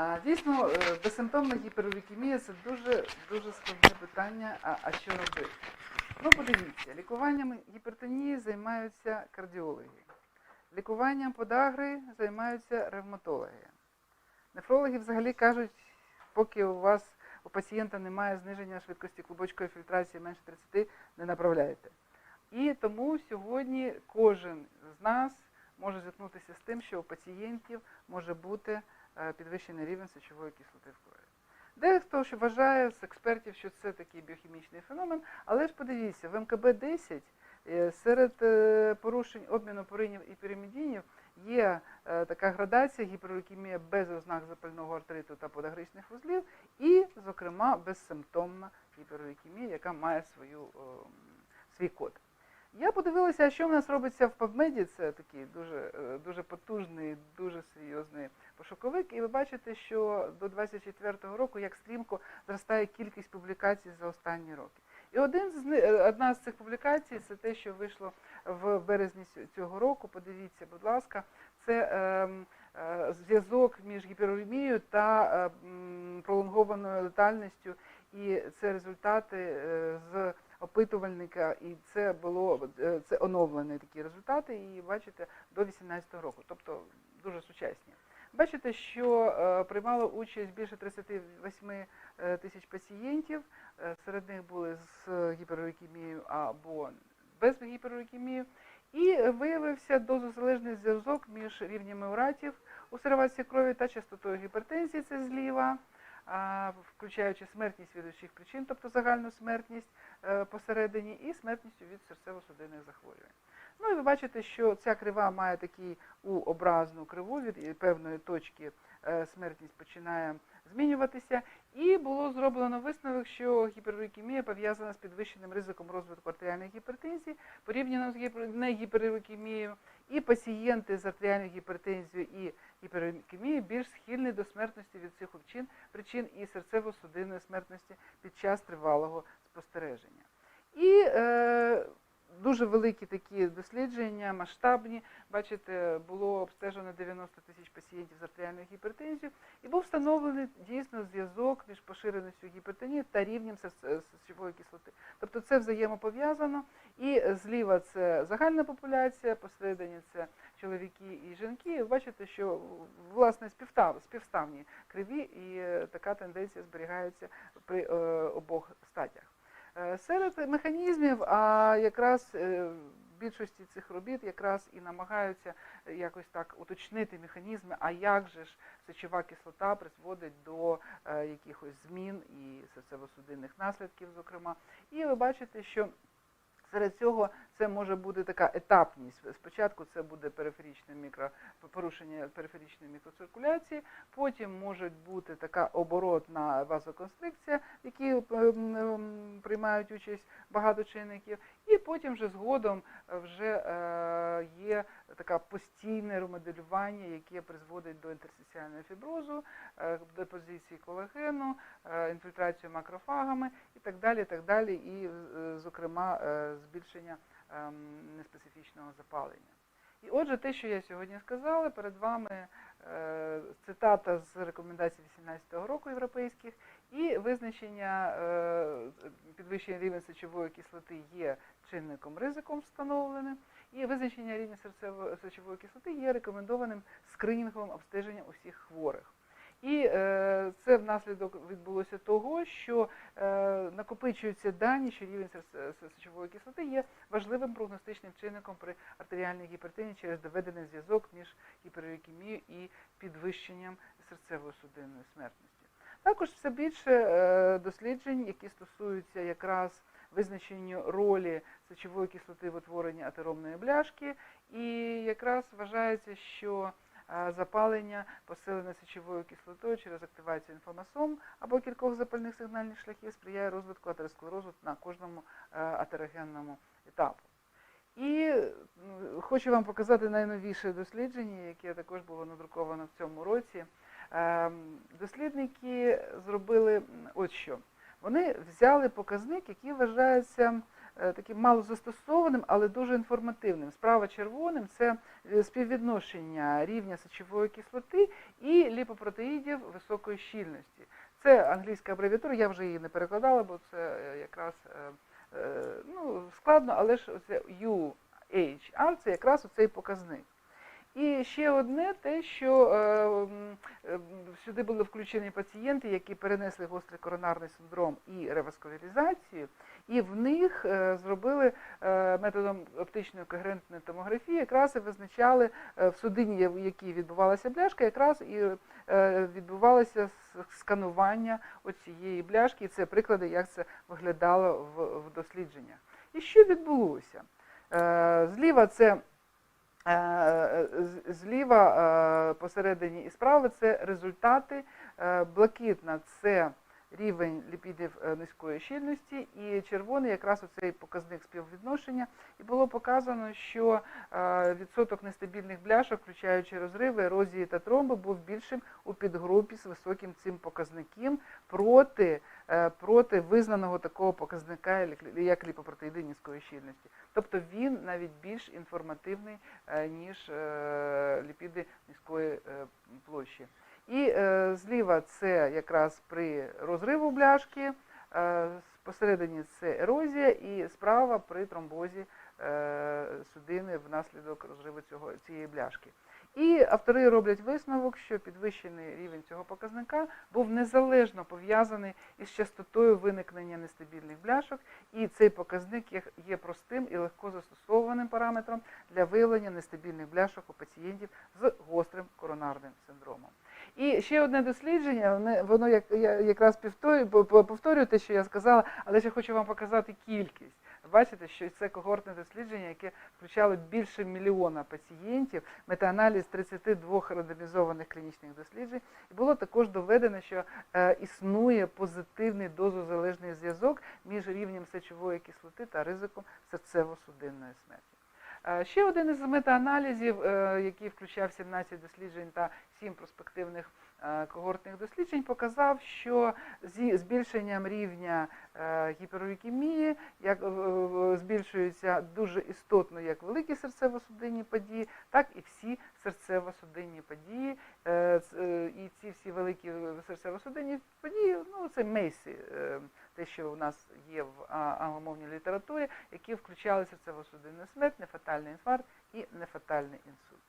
А, Дійсно, е, безсимптомна гіперурікемія це дуже дуже складне питання. А, а що робити? Ну, подивіться, лікуванням гіпертонії займаються кардіологи, лікуванням подагри займаються ревматологи. Нефрологи взагалі кажуть, поки у вас у пацієнта немає зниження швидкості клубочкової фільтрації менше 30, не направляйте. І тому сьогодні кожен з нас може зіткнутися з тим, що у пацієнтів може бути підвищений рівень сечової кислоти в крові. Дехто ж вважає з експертів, що це такий біохімічний феномен, але ж подивіться, в МКБ-10 е, серед е, порушень обміну поринів і піримідінів є е, така градація гіперурикемія без ознак запального артриту та подагричних вузлів, і, зокрема, безсимптомна гіперурикемія, яка має свою, свій код. Я подивилася, що в нас робиться в PubMed, це такий дуже, е, дуже потужний, дуже серйозний пошуковик, і ви бачите, що до 24-го року як стрімко зростає кількість публікацій за останні роки. І один з е, одна з цих публікацій це те, що вийшло в березні ць- цього року. Подивіться, будь ласка, це ем, е, зв'язок між гіперуремією та е, пролонгованою летальністю, і це результати е, з опитувальника, і це було е, це оновлені такі результати. І бачите до 18 року, тобто дуже сучасні. Бачите, що е, приймало участь більше 38 е, тисяч пацієнтів. Серед них були з гіперурикемією або без гіперурикемії. І виявився дозозалежний зв'язок між рівнями уратів у сервації крові та частотою гіпертензії, це зліва, включаючи смертність від усіх причин, тобто загальну смертність е, посередині, і смертністю від серцево-судинних захворювань. Ну і ви бачите, що ця крива має такий У-образну криву від певної точки е, смертність починає змінюватися. І було зроблено висновок, що гіперурикемія пов'язана з підвищеним ризиком розвитку артеріальної гіпертензії, порівняно з гіпер... негіперурикемією. І пацієнти з артеріальною гіпертензією і гіперурикемією більш схильні до смертності від цих причин, причин і серцево-судинної смертності під час тривалого спостереження. І е, дуже великі такі дослідження, масштабні. Бачите, було обстежено 90 тисяч пацієнтів з артеріальною гіпертензією, і був встановлений дійсно зв'язок між поширеністю гіпертонії та рівнем серце- сечової кислоти. Тобто це взаємопов'язано. І зліва це загальна популяція, посередині це чоловіки і жінки. І бачите, що власне співстав, співставні криві, і е, така тенденція зберігається при е, обох стадіях. Е, Серед механізмів, а якраз е, більшості цих робіт якраз і намагаються е, якось так уточнити механізми, а як же ж сечова кислота призводить до якихось змін і серцево-судинних наслідків, зокрема. І ви бачите, що Серед цього це може бути така етапність. Спочатку це буде периферичне мікро, порушення периферичної мікроциркуляції, потім може бути така оборотна вазоконстрикція, в якій ем, ем, приймають участь багато чинників, і потім вже згодом е, вже е, є таке постійне ремоделювання, яке призводить до інтерстиціального фіброзу, е, депозиції колагену, інфільтрацію макрофагами і так далі, і так далі, і, зокрема, збільшення ем, неспецифічного запалення. І отже, те, що я сьогодні сказала, перед вами цитата з рекомендацій 18-го року європейських, і визначення е, підвищення рівня сечової кислоти є чинником ризиком встановленим, і визначення рівня серцево- сечової кислоти є рекомендованим скринінговим обстеженням усіх хворих. І е, це внаслідок відбулося того, що е, накопичуються дані, що рівень сечової кислоти є важливим прогностичним чинником при артеріальній гіпертензії через доведений зв'язок між гіперурикемією і підвищенням серцево-судинної смертності. Також все більше е, досліджень, які стосуються якраз визначенню ролі сечової кислоти в утворенні атеромної бляшки, і якраз вважається, що запалення посилене сечовою кислотою через активацію інфламасом або кількох запальних сигнальних шляхів сприяє розвитку атеросклерозу на кожному е, атерогенному етапу. І хочу вам показати найновіше дослідження, яке також було надруковано в цьому році. Ем, Дослідники зробили от що. Вони взяли показник, який вважається е, таким мало застосованим, але дуже інформативним. Справа червоним це е, співвідношення рівня сечової кислоти і ліпопротеїдів високої щільності. Це англійська абревіатура, я вже її не перекладала, бо це е, якраз е, е, ну, складно, але ж це UHR це якраз оцей показник. І ще одне те, що е, е, сюди були включені пацієнти, які перенесли гострий коронарний синдром і реваскуляризацію, і в них е, зробили методом оптичної когерентної томографії, якраз і визначали в судині, в якій відбувалася бляшка, якраз і відбувалося сканування оцієї бляшки. І це приклади, як це виглядало в, дослідженнях. І що відбулося? Зліва це Зліва е, посередині і справа це результати. Е, Блакитна це рівень ліпідів е, низької щільності, і червоний якраз оцей показник співвідношення. І було показано, що е, відсоток нестабільних бляшок, включаючи розриви, ерозії та тромби, був більшим у підгрупі з високим цим показником проти, е, проти визнаного такого показника, як ліпопротеїди низької щільності. Тобто він навіть більш інформативний, ніж ліпіди низької площі. І е, зліва це якраз при розриву бляшки, е, посередині це ерозія, і справа при тромбозі е, судини внаслідок розриву цього, цієї бляшки. І автори роблять висновок, що підвищений рівень цього показника був незалежно пов'язаний із частотою виникнення нестабільних бляшок, і цей показник є, простим і легко застосованим параметром для виявлення нестабільних бляшок у пацієнтів з гострим коронарним синдромом. І ще одне дослідження, воно- як, я якраз півторю- по- по- те, що я сказала, але ще хочу вам показати кількість. Бачите, що це когортне дослідження, яке включало більше мільйона пацієнтів, метааналіз 32 рандомізованих клінічних досліджень. І було також доведено, що е, існує позитивний дозозалежний зв'язок між рівнем сечової кислоти та ризиком серцево-судинної смерті. Е, Ще один із метааналізів, е, який включав 17 досліджень та 7 проспективних е, когортних досліджень, показав, що зі збільшенням рівня гіпервікемії як, збільшуються дуже істотно як великі серцево-судинні події, так і всі серцево-судинні події. І ці всі великі серцево-судинні події, ну це мейсі, те, що у нас є в англомовній літературі, які включали серцево-судинну смерть, нефатальний інфаркт і нефатальний інсульт.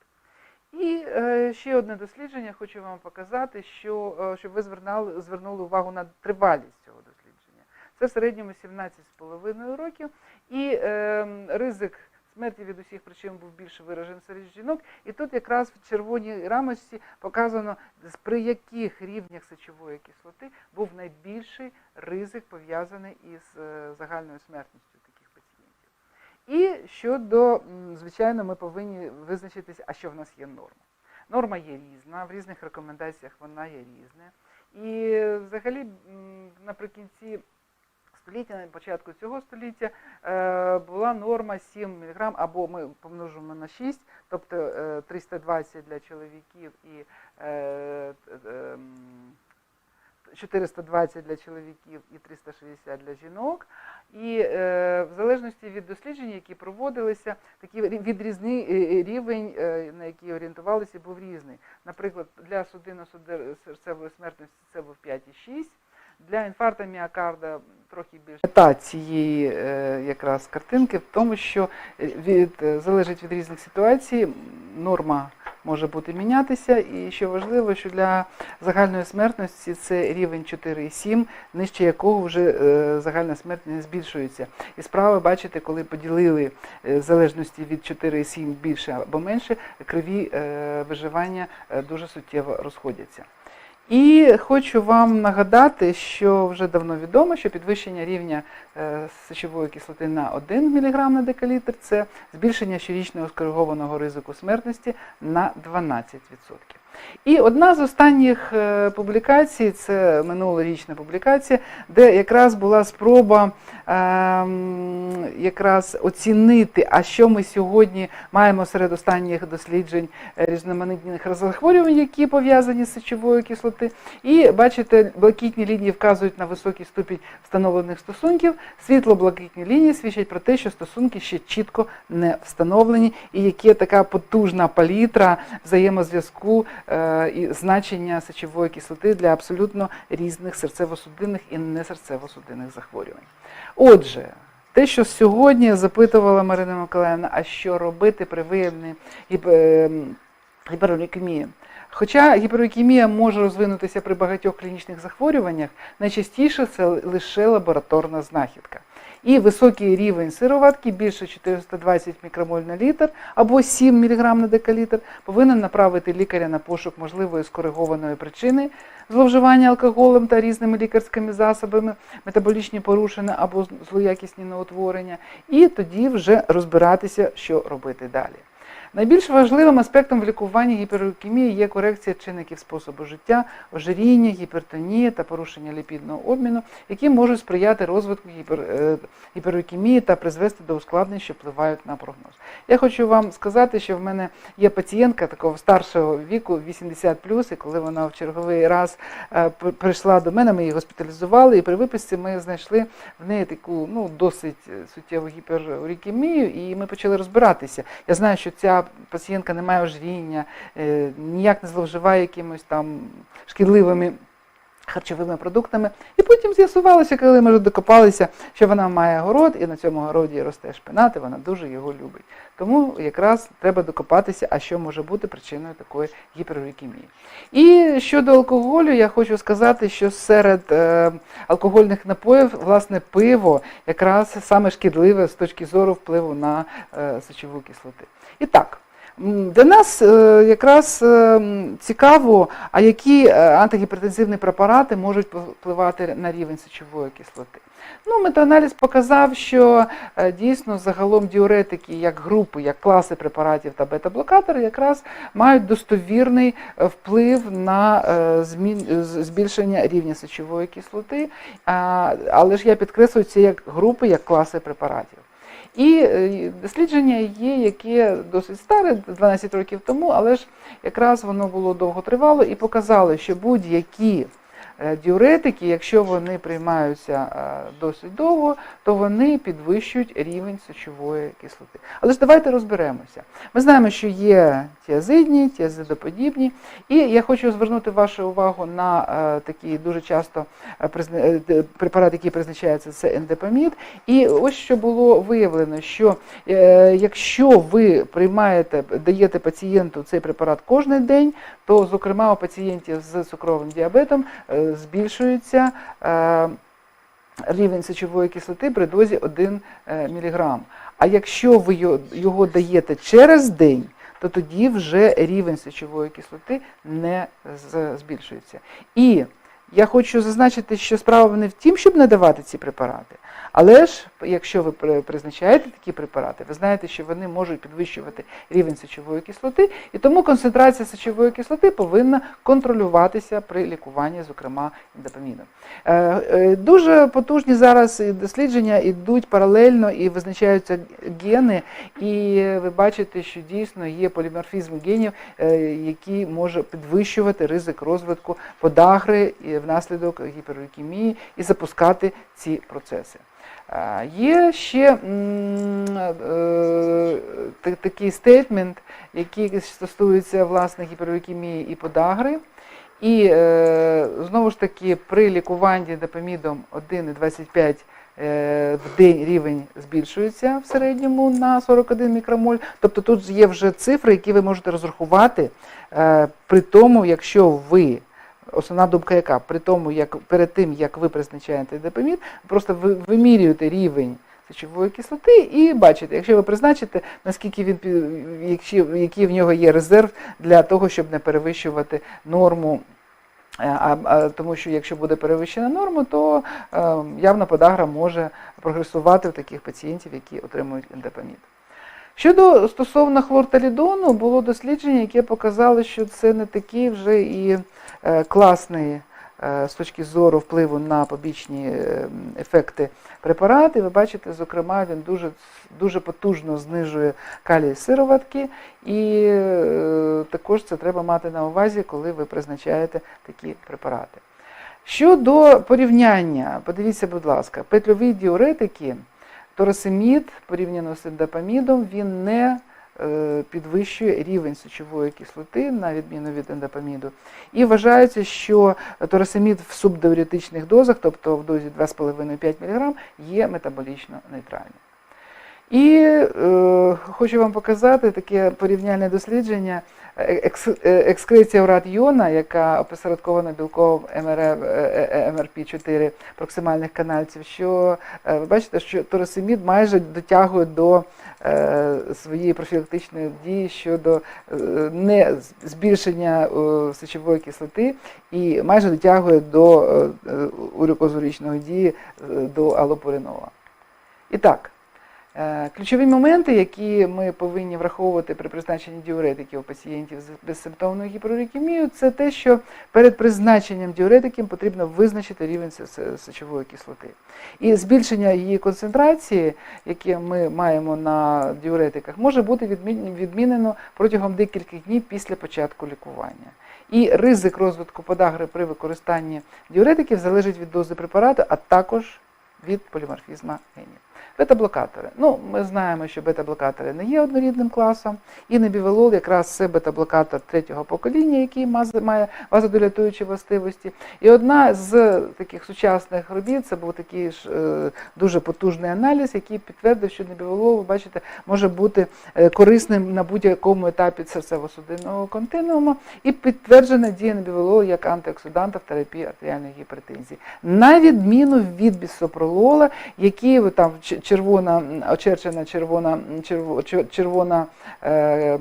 І е, ще одне дослідження хочу вам показати, що, е, щоб ви звернули, звернули увагу на тривалість цього дослідження. Це в середньому 17,5 років, і е, ризик смерті від усіх причин був більше виражений серед жінок. І тут якраз в червоній рамочці показано, при яких рівнях сечової кислоти був найбільший ризик пов'язаний із е, загальною смертністю таких пацієнтів. І щодо, звичайно, ми повинні визначитися, а що в нас є норма. Норма є різна, в різних рекомендаціях вона є різна. І е, взагалі наприкінці століття, на початку цього століття, е, була норма 7 мг, або ми помножимо на 6, тобто е, 320 для чоловіків і е, т- е, м, 420 для чоловіків і 360 для жінок. І е, в залежності від досліджень, які проводилися, такий відрізний е, рівень, е, на який орієнтувалися, був різний. Наприклад, для судинно-серцевої смертності це був 5,6, для інфаркту міокарда трохи більше. Мета цієї е, якраз картинки в тому, що е, від, е, залежить від різних ситуацій, норма може бути мінятися, і що важливо, що для загальної смертності це рівень 4,7, нижче якого вже загальна смертність збільшується. І справа, бачите, коли поділили в залежності від 4,7 більше або менше, криві виживання дуже суттєво розходяться. І хочу вам нагадати, що вже давно відомо, що підвищення рівня е, сечової кислоти на 1 мг на декалітр це збільшення щорічного скоригованого ризику смертності на 12%. І одна з останніх е, публікацій, це минулорічна публікація, де якраз була спроба ем, якраз оцінити, а що ми сьогодні маємо серед останніх досліджень е, різноманітних захворювань, які пов'язані з сечовою кислоти. І бачите, блакитні лінії вказують на високий ступінь встановлених стосунків. Світло-блакитні лінії свідчать про те, що стосунки ще чітко не встановлені, і є така потужна палітра взаємозв'язку і значення сечової кислоти для абсолютно різних серцево-судинних і несерцево-судинних захворювань. Отже, те, що сьогодні запитувала Марина Миколаївна, а що робити при виявленні гіп- ем. Хоча гіперурікемія може розвинутися при багатьох клінічних захворюваннях, найчастіше це лише лабораторна знахідка. І високий рівень сироватки більше 420 мікромоль на літр або 7 мг на декалітр повинен направити лікаря на пошук можливої скоригованої причини зловживання алкоголем та різними лікарськими засобами, метаболічні порушення або злоякісні неутворення, і тоді вже розбиратися, що робити далі. Найбільш важливим аспектом в лікуванні гіперурікемії є корекція чинників способу життя, ожиріння, гіпертонія та порушення ліпідного обміну, які можуть сприяти розвитку гіпер, е, та призвести до ускладнень, що впливають на прогноз. Я хочу вам сказати, що в мене є пацієнтка такого старшого віку, 80 і коли вона в черговий раз е, прийшла до мене, ми її госпіталізували, і при виписці ми знайшли в неї таку ну, досить е, суттєву гіперурікемію, і ми почали розбиратися. Я знаю, що ця пацієнтка не має ожиріння, е, ніяк не зловживає якимось там шкідливими. Харчовими продуктами, і потім з'ясувалося, коли ми вже докопалися, що вона має город, і на цьому городі росте шпинат, і вона дуже його любить. Тому якраз треба докопатися, а що може бути причиною такої гіперурікемії. І щодо алкоголю, я хочу сказати, що серед е, алкогольних напоїв, власне, пиво якраз саме шкідливе з точки зору впливу на е, сечову кислоту. І так. Для нас е, якраз е, цікаво, а які е, антигіпертензивні препарати можуть впливати на рівень сечової кислоти. Ну, метааналіз показав, що дійсно загалом діуретики, як групи, як класи препаратів та бета-блокатори, якраз мають достовірний вплив на збільшення рівня сечової кислоти. Але ж я підкреслюю це як групи, як класи препаратів. І е, дослідження є, яке досить старе, 12 років тому, але ж якраз воно було довготривало і показало, що будь-які діуретики, якщо вони приймаються е, досить довго, то вони підвищують рівень сечової кислоти. Але ж давайте розберемося. Ми знаємо, що є тіазидні, тіазидоподібні, і я хочу звернути вашу увагу на е, такі дуже часто е, е, препарат, який призначається, це ендепамід. І ось що було виявлено, що е, якщо ви приймаєте, даєте пацієнту цей препарат кожен день, то, зокрема, у пацієнтів з цукровим діабетом е, збільшується е, рівень сечової кислоти при дозі 1 мг. А якщо ви його даєте через день, то тоді вже рівень сечової кислоти не збільшується. І я хочу зазначити, що справа не в тім, щоб не давати ці препарати. Але ж, якщо ви призначаєте такі препарати, ви знаєте, що вони можуть підвищувати рівень сечової кислоти, і тому концентрація сечової кислоти повинна контролюватися при лікуванні, зокрема індопаміном. Е, е, Дуже потужні зараз дослідження йдуть паралельно і визначаються гени, і ви бачите, що дійсно є поліморфізм генів, е, який може підвищувати ризик розвитку подагри внаслідок гіперурікемії і запускати ці процеси. Є ще е, такий стейтмент, який стосується власне гіперурікемії і подагри. І е, знову ж таки при лікуванні допамідом 1,25 е, в день рівень збільшується в середньому на 41 мікромоль. Тобто тут є вже цифри, які ви можете розрахувати при тому, якщо ви. Основна думка яка? При тому, як перед тим, як ви призначаєте допамід, просто ви вимірюєте рівень сечової кислоти і бачите, якщо ви призначите, наскільки він якщо, який в нього є резерв для того, щоб не перевищувати норму. Е, А, а, тому що якщо буде перевищена норма, то е, явна подагра може прогресувати в таких пацієнтів, які отримують ендопамід. Щодо стосовно хлорталідону, було дослідження, яке показало, що це не такий вже і класний е, з точки зору впливу на побічні е, ефекти препарат. І ви бачите, зокрема, він дуже, дуже потужно знижує калій сироватки, і е, також це треба мати на увазі, коли ви призначаєте такі препарати. Щодо порівняння, подивіться, будь ласка, петльові діуретики, торосемід порівняно з ендопамідом, він не е, підвищує рівень сечової кислоти, на відміну від ендопаміду. І вважається, що торасамід в субдеуретичних дозах, тобто в дозі 2,5-5 мг, є метаболічно нейтральним. І е, хочу вам показати таке порівняльне дослідження е, екскреція урат йона, яка опосередкована білковим МРП4 проксимальних канальців, що е, ви бачите, що торосемід майже дотягує до е, своєї профілактичної дії щодо е, не збільшення е, сечової кислоти і майже дотягує до е, е, урикозурічної дії е, до алопуринова. І так, Е, Ключові моменти, які ми повинні враховувати при призначенні діуретиків у пацієнтів з безсимптомною гіперурикемією, це те, що перед призначенням діуретиків потрібно визначити рівень се- се- сечової кислоти. І збільшення її концентрації, яке ми маємо на діуретиках, може бути відмінено протягом декількох днів після початку лікування. І ризик розвитку подагри при використанні діуретиків залежить від дози препарату, а також від поліморфізму генів. Бета-блокатори. Ну, ми знаємо, що бета-блокатори не є однорідним класом. І небівелол якраз це бета-блокатор третього покоління, який має вазодилатуючі властивості. І одна з таких сучасних робіт це був такий ж е, дуже потужний аналіз, який підтвердив, що небівелол, ви бачите, може бути е, корисним на будь-якому етапі серцево-судинного континууму. І підтверджена дія небівелолу як антиоксиданта в терапії артеріальної гіпертензії. На відміну від бісопролола, який ви там червона, очерчена червона, червона е,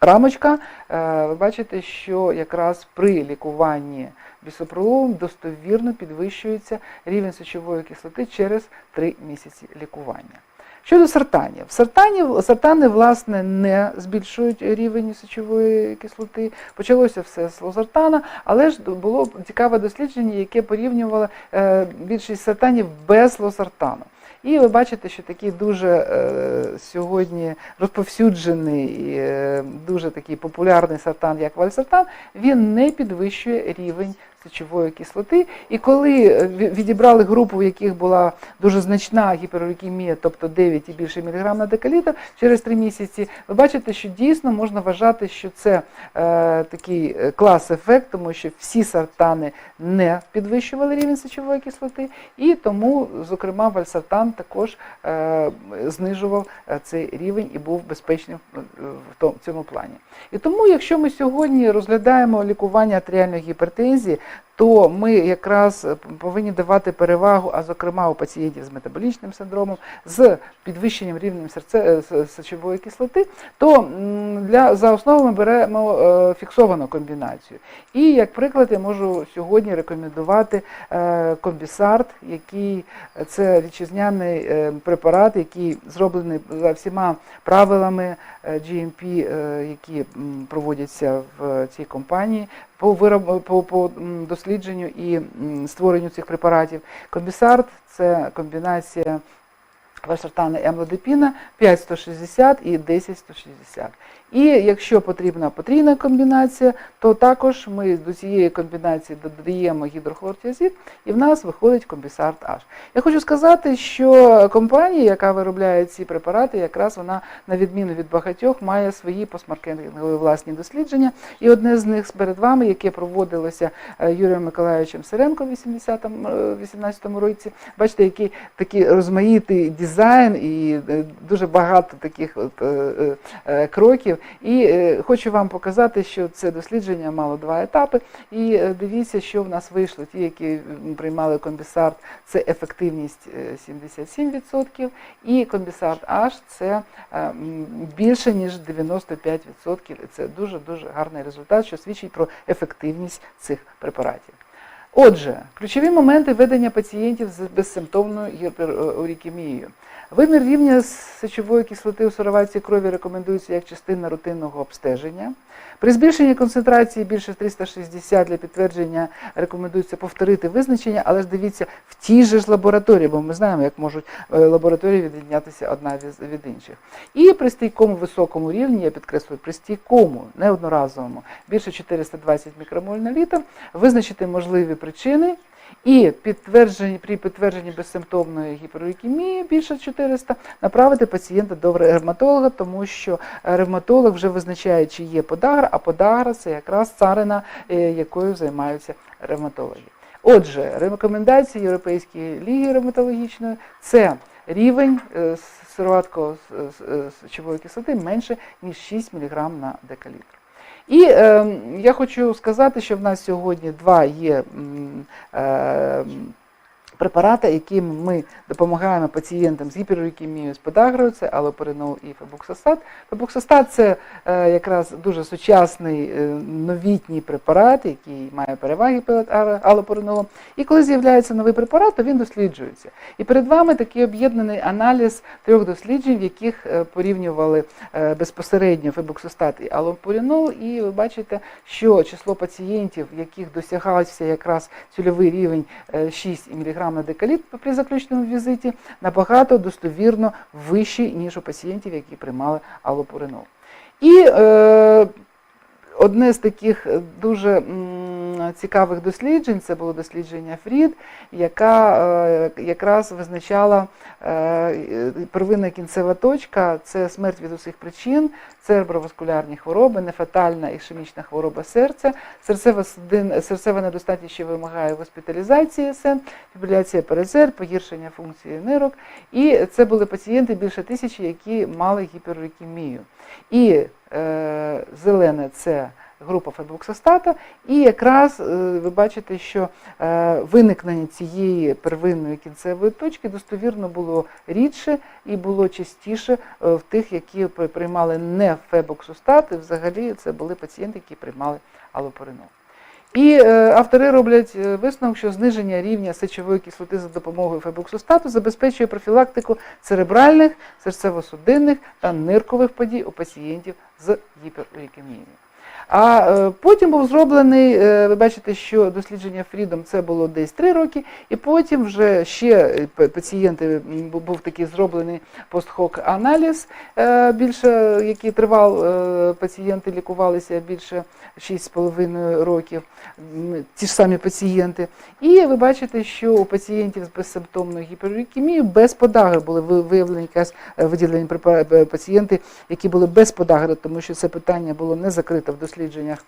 рамочка, е, ви бачите, що якраз при лікуванні бісопрололом достовірно підвищується рівень сечової кислоти через 3 місяці лікування. Щодо сартанів, сартанів, сартани, власне, не збільшують рівень сечової кислоти. Почалося все з лозартана, але ж було цікаве дослідження, яке порівнювало е, більшість сартанів без лозартану. І ви бачите, що такий дуже е, сьогодні розповсюджений і е, дуже такий популярний сартан, як вальсартан, він не підвищує рівень сечової кислоти. І коли е, відібрали групу, в яких була дуже значна гіперурикемія, тобто 9 і більше міліграм на декалітр, через 3 місяці, ви бачите, що дійсно можна вважати, що це е, такий е, клас-ефект, тому що всі сартани не підвищували рівень сечової кислоти, і тому, зокрема, вальсартан також е, знижував е, цей рівень і був безпечним в цьому плані. І тому, якщо ми сьогодні розглядаємо лікування артеріальної гіпертензії, то ми якраз е, повинні давати перевагу, а зокрема у пацієнтів з метаболічним синдромом, з підвищенням рівня серце, е, сечової кислоти, то для, за основу ми беремо е, фіксовану комбінацію. І як приклад я можу сьогодні рекомендувати комбісарт, який це вітчизняний препарат, який зроблений за всіма правилами GMP, які проводяться в цій компанії по вироб, по, по дослідженню і створенню цих препаратів. Комбісарт це комбінація вальсартана і амлодепіна 5,160 і 10,160. І якщо потрібна потрійна комбінація, то також ми до цієї комбінації додаємо гідрохлортіазид, і в нас виходить комбісарт H. Я хочу сказати, що компанія, яка виробляє ці препарати, якраз вона, на відміну від багатьох, має свої постмаркетингові власні дослідження. І одне з них перед вами, яке проводилося е, Юрієм Миколаївичем Сиренко в 80-му, е, 18-му році. Бачите, який такий розмаїтий дизайн і е, дуже багато таких от, кроків. І е, хочу вам показати, що це дослідження мало два етапи. І е, дивіться, що в нас вийшло. Ті, які приймали комбісарт, це ефективність е, 77%, і комбісарт H це е, більше ніж 95%. І це дуже-дуже гарний результат, що свідчить про ефективність цих препаратів. Отже, ключові моменти ведення пацієнтів з безсимптомною гіперурікемією. Вимір рівня сечової кислоти у сироватці крові рекомендується як частина рутинного обстеження. При збільшенні концентрації більше 360 для підтвердження рекомендується повторити визначення, але ж дивіться в тій же ж лабораторії, бо ми знаємо, як можуть е, лабораторії відрізнятися одна від- від інших. І при стійкому високому рівні, я підкреслюю, при стійкому, неодноразовому, більше 420 мікромоль на літр, визначити можливі причини. І підтверджені при підтвердженні безсимптомної гіперурікемії більше 400 направити пацієнта до ревматолога, тому що е, ревматолог вже визначає, чи є подагра, а подагра це якраз царина, е, якою займаються ревматологи. Отже, рекомендації Європейської ліги ревматологічної це рівень е, сироваткової сечової кислоти менше ніж 6 мг на декалітр. І е, я хочу сказати, що в нас сьогодні два є е, препарати, яким ми допомагаємо пацієнтам з гіперурікемією, з подагрою, це алопоринол і фебуксостат. Фебуксостат – це якраз дуже сучасний е, новітній препарат, який має переваги перед алопоринолом. І коли з'являється новий препарат, то він досліджується. І перед вами такий об'єднаний аналіз трьох досліджень, в яких е, порівнювали е, безпосередньо фебуксостат і алопоринол. І ви бачите, що число пацієнтів, в яких досягався якраз цільовий рівень е, 6 мг на декаліт при заключному візиті, набагато достовірно вищі, ніж у пацієнтів, які приймали алопуринол. І е, одне з таких дуже цікавих досліджень це було дослідження Фрід, яка е, якраз визначала е, первинна кінцева точка це смерть від усіх причин, цереброваскулярні хвороби, нефатальна ішемічна хвороба серця, серцева, серцева недостатність, вимагає госпіталізації СН, фібриляція ПРЗР, погіршення функції нирок. І це були пацієнти більше тисячі, які мали гіперурікемію. І е, зелене це група фебуксостата, і якраз е, ви бачите, що е, виникнення цієї первинної кінцевої точки достовірно було рідше і було частіше е, в тих, які приймали не фебуксостат, і взагалі це були пацієнти, які приймали алопоринол. І автори роблять висновок, що зниження рівня сечової кислоти за допомогою фебуксостату забезпечує профілактику церебральних, серцево-судинних та ниркових подій у пацієнтів з гіперурікемією. А е, потім був зроблений, е, ви бачите, що дослідження Фрідом це було десь 3 роки, і потім вже ще е, пацієнти був такий зроблений постхок аналіз, більше який тривав, пацієнти лікувалися більше 6,5 років, ті ж самі пацієнти. І ви бачите, що у пацієнтів з безсимптомною гіперурікемією без подагри були виявлені якась виділені пацієнти, які були без подагри, тому що це питання було не закрите в дослідженнях.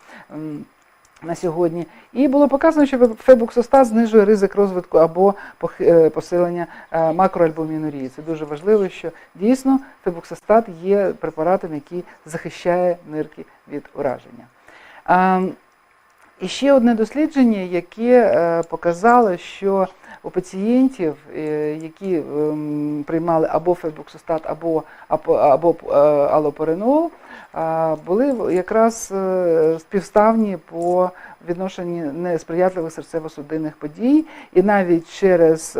На сьогодні і було показано, що фебуксостат знижує ризик розвитку або е, посилення е, макроальбумінурії. Це дуже важливо, що дійсно фебуксостат є препаратом, який захищає нирки від ураження. І ще одне дослідження, яке е, показало, що у пацієнтів, е, які ем, приймали або фебуксостат, або, або, е, алопоринол, були якраз е, співставні по відношенню несприятливих серцево-судинних подій, і навіть через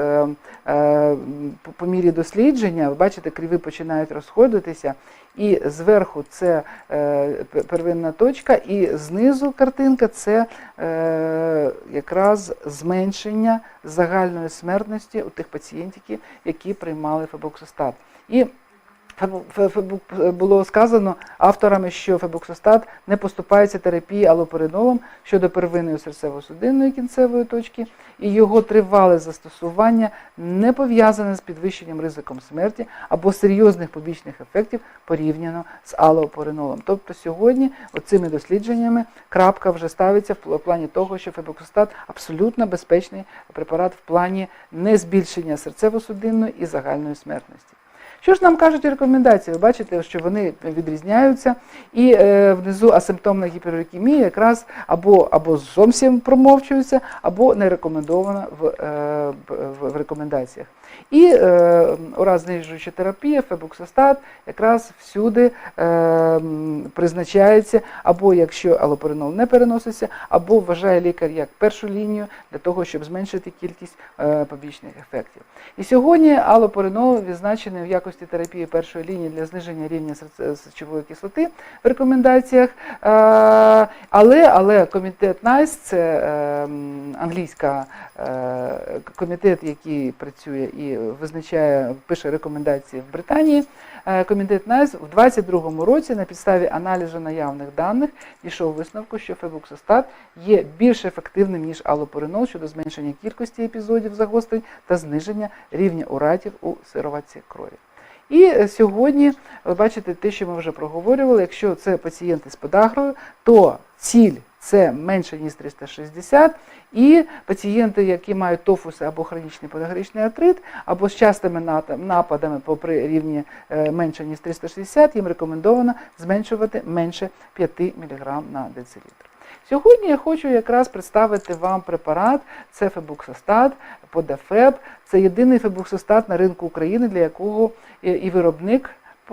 по- мірі дослідження, ви бачите, криві починають розходитися, і зверху це е, первинна точка, і знизу картинка це е, якраз зменшення загальної смертності у тих пацієнтів, які приймали фебоксостат. І було сказано авторами, що фебуксостат не поступається терапії алопоринолом щодо первинної серцево-судинної кінцевої точки, і його тривале застосування не пов'язане з підвищенням ризиком смерті або серйозних побічних ефектів порівняно з алопоринолом. Тобто сьогодні оцими дослідженнями крапка вже ставиться в плані того, що фебуксостат абсолютно безпечний препарат в плані не збільшення серцево-судинної і загальної смертності. Що ж нам кажуть рекомендації? Ви бачите, що вони відрізняються, і е, внизу асимптомна гіперлікемія якраз або, або зовсім промовчується, або не рекомендована в, е, в, рекомендаціях. І е, уразнижуюча терапія, фебуксостат, якраз всюди е, призначається, або якщо алоперинол не переноситься, або вважає лікар як першу лінію для того, щоб зменшити кількість е, побічних ефектів. І сьогодні алоперинол відзначений в якості терапії першої лінії для зниження рівня сечової кислоти в рекомендаціях. Е, Але, але комітет NICE, це е, англійська е, комітет, який працює і визначає, пише рекомендації в Британії. Е, Комітет NICE в 2022 році на підставі аналізу наявних даних дійшов висновку, що фебуксостат є більш ефективним ніж алопоринол щодо зменшення кількості епізодів загострень та зниження рівня уратів у сироватці крові. І е, сьогодні, ви бачите, те, що ми вже проговорювали, якщо це пацієнти з подагрою, то ціль це менше ніж 360, і пацієнти, які мають тофуси або хронічний подагричний артрит, або з частими нападами попри рівні е, менше ніж 360, їм рекомендовано зменшувати менше 5 мг на децилітр. Сьогодні я хочу якраз представити вам препарат, це фебуксостат, подафеб. Це єдиний фебуксостат на ринку України, для якого і виробник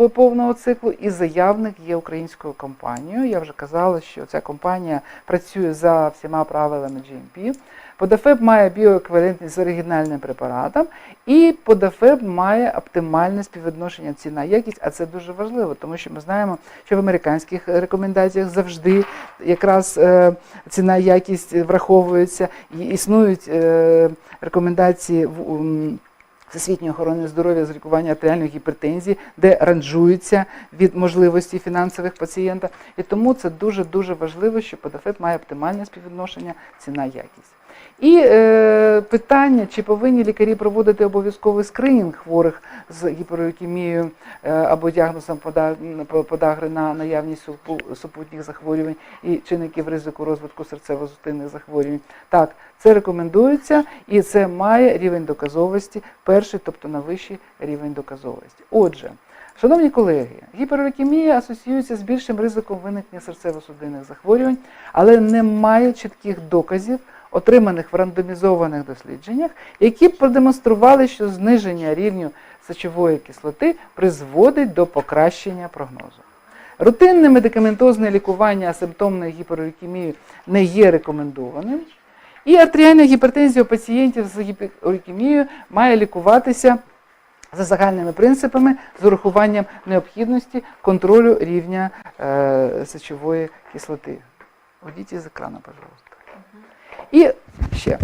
повного циклу, і заявник є українською компанією. Я вже казала, що ця компанія працює за всіма правилами GMP. Подафеб має біоеквівалентність з оригінальним препаратом, і подафеб має оптимальне співвідношення ціна якість, а це дуже важливо, тому що ми знаємо, що в американських рекомендаціях завжди якраз е, ціна якість враховується, існують е, рекомендації в. Всесвітньої охорони здоров'я з лікування артеріальної гіпертензії, де ранжуються від можливості фінансових пацієнта. І тому це дуже дуже важливо, що ПДФЕП має оптимальне співвідношення ціна-якість. І е, питання, чи повинні лікарі проводити обов'язковий скринінг хворих з гіперурикемією е, або діагнозом подагри на наявність супутніх захворювань і чинників ризику розвитку серцево-судинних захворювань. Так, це рекомендується і це має рівень доказовості перший, тобто на вищий рівень доказовості. Отже, шановні колеги, гіперурикемія асоціюється з більшим ризиком виникнення серцево-судинних захворювань, але немає чітких доказів, отриманих в рандомізованих дослідженнях, які продемонстрували, що зниження рівню сечової кислоти призводить до покращення прогнозу. Рутинне медикаментозне лікування асимптомної гіперурикемії не є рекомендованим. І артеріальна гіпертензія у пацієнтів з гіперурикемією має лікуватися за загальними принципами з урахуванням необхідності контролю рівня е, сечової кислоти. Уйдіть із екрану, пожалуйста. І ще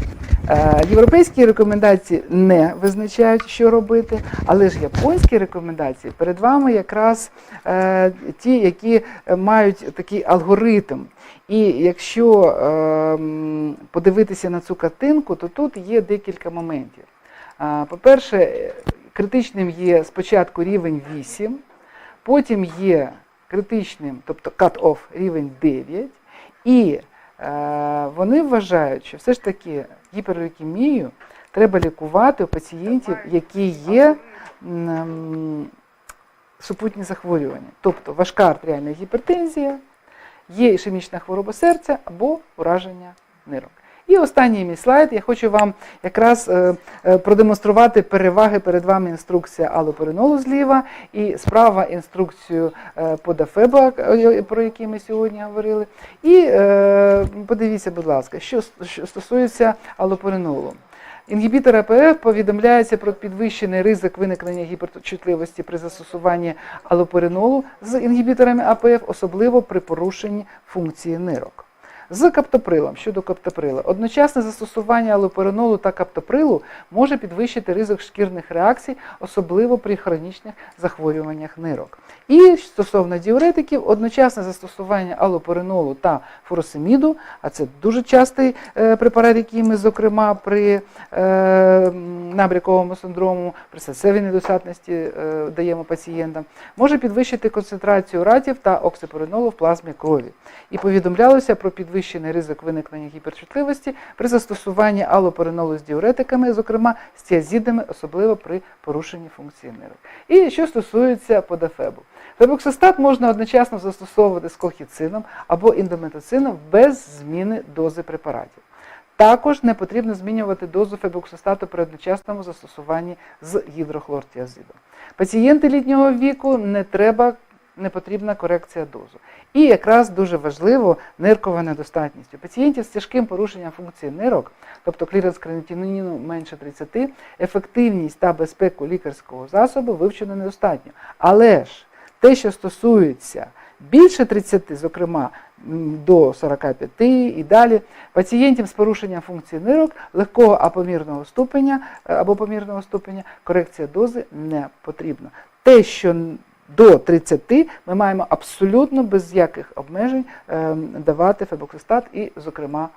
е, європейські рекомендації не визначають, що робити, але ж японські рекомендації перед вами якраз е, ті, які мають такий алгоритм. І якщо е, подивитися на цю картинку, то тут є декілька моментів. По-перше, критичним є спочатку рівень 8, потім є критичним, тобто cut-off рівень 9, і вони вважають, що все ж таки гіперурикемію треба лікувати у пацієнтів, які є супутні захворювання, тобто важка артеріальна гіпертензія, є ішемічна хвороба серця або ураження нирок. І останній мій слайд. Я хочу вам якраз е, е, продемонструвати переваги. Перед вами інструкція алоперинолу зліва і справа інструкцію е, подафеба, про який ми сьогодні говорили. І подивіться, будь ласка, що стосується алоперинолу. Інгібітор АПФ повідомляється про підвищений ризик виникнення гіперчутливості при застосуванні алоперинолу з інгібіторами АПФ, особливо при порушенні функції нирок. З каптоприлом щодо каптоприла, одночасне застосування алоперинолу та каптоприлу може підвищити ризик шкірних реакцій, особливо при хронічних захворюваннях нирок. І стосовно діуретиків, одночасне застосування алоперинолу та фуросеміду, а це дуже частий е, препарат, який ми, зокрема, при е, набряковому синдрому, при серцевій недостатності е, даємо пацієнтам, може підвищити концентрацію ратів та оксипоринолу в плазмі крові. І повідомлялося про підвищення підвищений ризик виникнення гіперчутливості при застосуванні аллопоринолу з діуретиками, зокрема стіазідами, особливо при порушенні функції нирок. І що стосується подафебу. Фебоксистат можна одночасно застосовувати з колхіцином або індометоцином без зміни дози препаратів. Також не потрібно змінювати дозу фебоксистату при одночасному застосуванні з гідрохлортіазидом. Пацієнти літнього віку не треба, не потрібна корекція дозу. І якраз дуже важливо ниркова недостатність. У пацієнтів з тяжким порушенням функції нирок, тобто кліренс креатиніну менше 30, ефективність та безпеку лікарського засобу вивчено недостатньо. Але ж те, що стосується більше 30, зокрема до 45 і далі, пацієнтів з порушенням функції нирок легкого апомірного ступеня е, або помірного ступеня корекція дози не потрібна. Те, що до 30 ми маємо абсолютно без яких обмежень ем, давати фебоксистат і, зокрема,